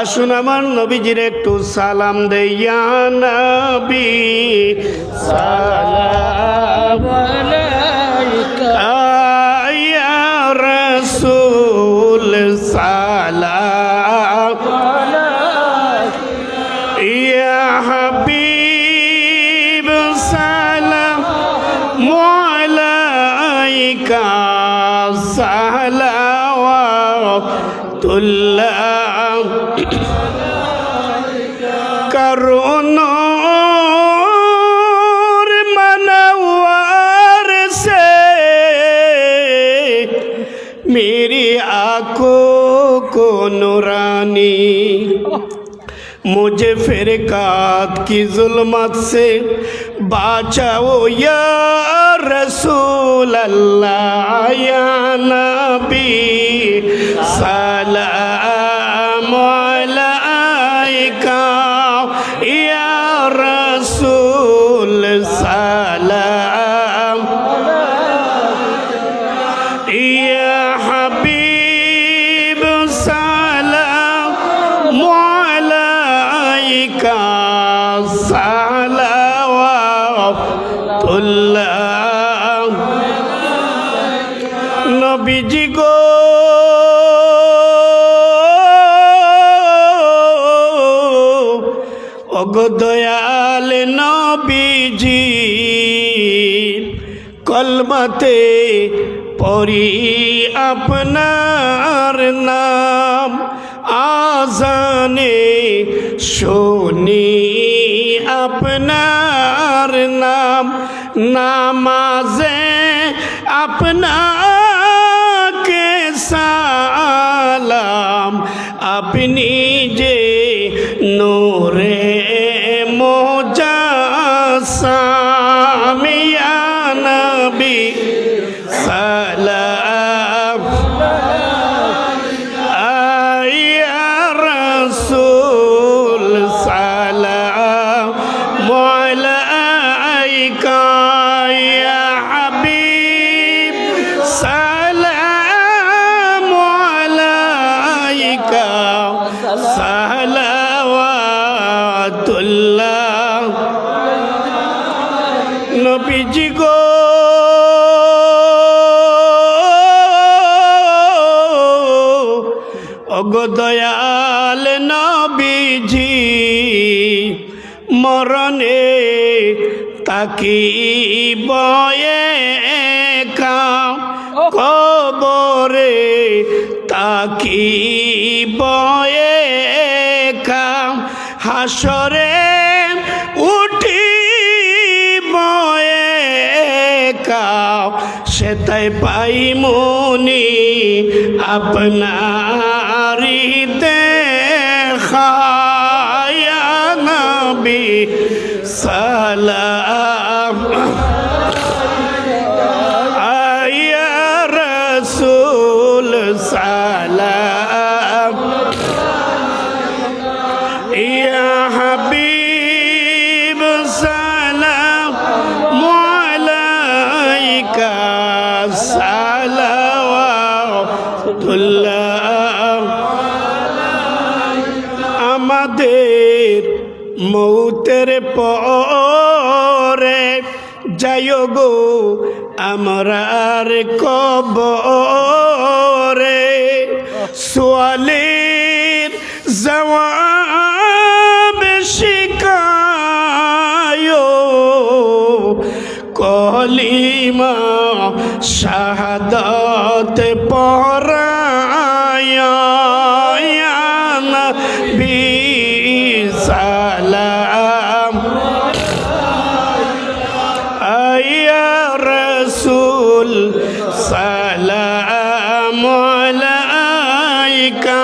আসুন আমার নবীজির একটু সালাম দেয়া নবী। সালাম আয়া রসুল সালাম ইয়া হাবিব আলাইকা करुण मनवार से मेरी आँखों को नुरानी, मुझे फिर कात की जुलमत से बाचाओ या रसूल अल्लाह या नबी। নবীজি গো অগো দয়াল নবীজি কলমতে পরি আপনার নাম আজানে শুনি আপনার নাম। নামাজে আপনাকে সালাম। আপনি যে নূরে মোজাসামিয়া সালাওয়াতুল্লাহ। নবীজি গো। অগদয়াল নবীজি মরণে তাকি বয়ে কবরে তাকি বয়ে হাসরে উঠি সেটাই পাই মনি আপনারি সালাওয়াতুল্লাহ আমাদের মৌতের পরে যাইও গো আমরার কবরে। সোয়ালের কলিমা শাহাদত পরায় নবী সালাম আয়া রসুল সালাম আলাইকা